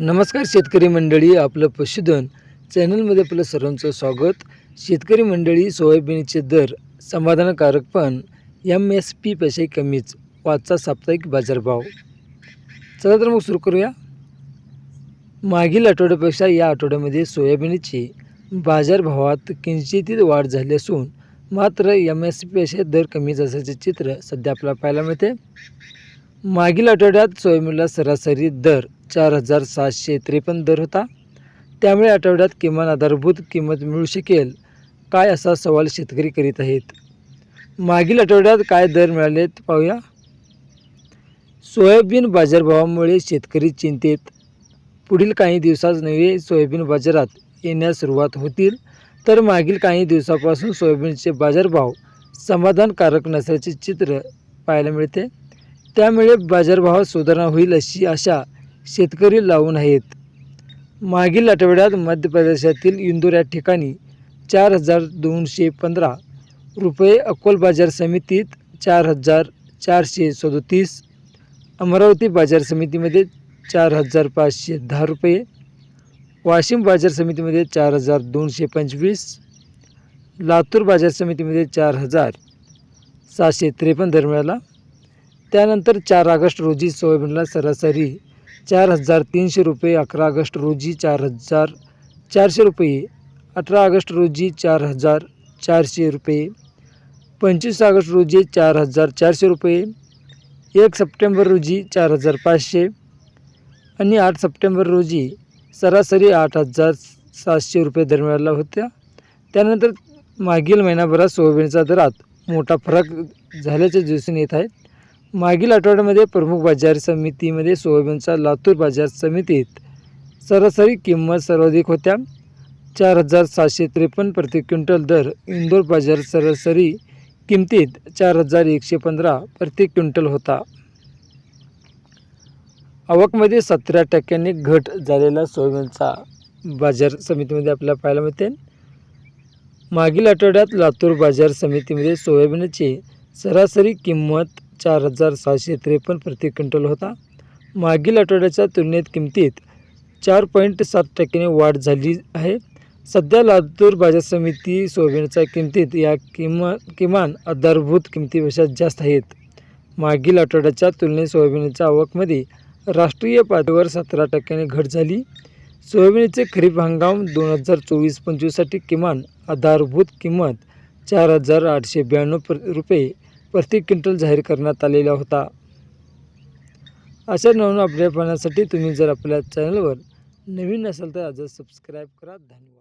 नमस्कार शेतकरी मंडळी आपलं पशुधन चॅनलमध्ये आपलं सर्वांचं स्वागत. शेतकरी मंडळी सोयाबीनचे दर समाधानकारक पण एम एस पीपेक्षा कमीच. पाचचा साप्ताहिक बाजारभाव. चला तर मग सुरू करूया. मागील आठवड्यापेक्षा या आठवड्यामध्ये सोयाबीनची बाजारभावात किंचितीत वाढ झाली असून मात्र एम एस पीपेक्षा दर कमीच असल्याचे चित्र सध्या आपल्याला पाहायला मिळते. मागील आठवड्यात सोयाबीनला सरासरी दर चार हजार सातशे त्रेपन्न दर होता. त्यामुळे आठवड्यात किमान आधारभूत किंमत मिळू शकेल काय असा सवाल शेतकरी करीत आहेत? मागील आठवड्यात काय दर मिळालेत पाहूया. सोयाबीन बाजारभावामुळे शेतकरी चिंतेत. पुढील काही दिवसात नवे सोयाबीन बाजारात येण्यास सुरुवात होतील. तर मागील काही दिवसापासून सोयाबीनचे बाजारभाव समाधानकारक नसल्याचे चित्र पाहायला मिळते. त्यामुळे बाजारभावात सुधारणा होईल अशी आशा शेतकरी लावून आहेत. मागील आठवड्यात मध्य प्रदेशातील इंदोर या ठिकाणी चार हजार दोनशे पंधरा रुपये अकोल बाजार समितीत चार हजार चारशे सदोतीस अमरावती बाजार समितीमध्ये चार हजार पाचशे दहा रुपये वाशिम बाजार समितीमध्ये चार हजार दोनशे पंचवीस लातूर बाजार समितीमध्ये चार हजार सहाशे त्रेपन्न दर मिळाला त्यानंतर चार ऑगस्ट रोजी सोयाबीनला सरासरी चार हजार तीनशे रुपये अकरा ऑगस्ट रोजी चार हजार चारशे रुपये अठरा ऑगस्ट रोजी चार हजार चारशे रुपये पंचवीस ऑगस्ट रोजी चार हजार चारशे रुपये एक सप्टेंबर रोजी चार हजार पाचशे आणि आठ सप्टेंबर रोजी सरासरी आठ हजार सातशे रुपये दरम्यानला होत्या. त्यानंतर मागील महिनाभरात सोयाबीनच्या दरात मोठा फरक झाल्याचे दिसून येत आहेत मागील आठवड्यामध्ये प्रमुख बाजार समितीमध्ये सोयाबीनचा लातूर बाजार समितीत सरासरी किंमत सर्वाधिक होत्या. चार हजार सातशे त्रेपन्न प्रति क्विंटल दर इंदोर बाजार सरासरी किमतीत चार हजार एकशे पंधरा प्रति क्विंटल होता. आवकमध्ये सतरा टक्क्यांनी घट झालेला सोयाबीनचा बाजार समितीमध्ये आपल्याला पाहायला मिळते. मागील आठवड्यात लातूर बाजार समितीमध्ये सोयाबीनची सरासरी किंमत चार हजार सहाशे त्रेपन्न प्रति क्विंटल होता. मागील आठवड्याच्या तुलनेत किमतीत चार पॉईंट सात टक्क्याने वाढ झाली आहे. सध्या लातूर बाजार समिती सोयाबीनच्या किमतीत या किमा किमान आधारभूत किमतीपेक्षा जास्त आहेत. मागील आठवड्याच्या तुलनेत सोयाबीनच्या आवकमध्ये राष्ट्रीय पातळीवर सतरा टक्क्याने घट झाली. सोयाबीनचे खरीप हंगाम दोन हजार चोवीस पंचवीससाठी किमान आधारभूत किंमत चार हजार आठशे ब्याण्णव रुपये प्रति क्विंटल जाहीर करण्यात आलेला होता. अशा नवीन अपडेट पाहण्यासाठी तुम्ही जर आपल्या चॅनलवर नवीन असाल तर आजच सबस्क्राईब करा. धन्यवाद.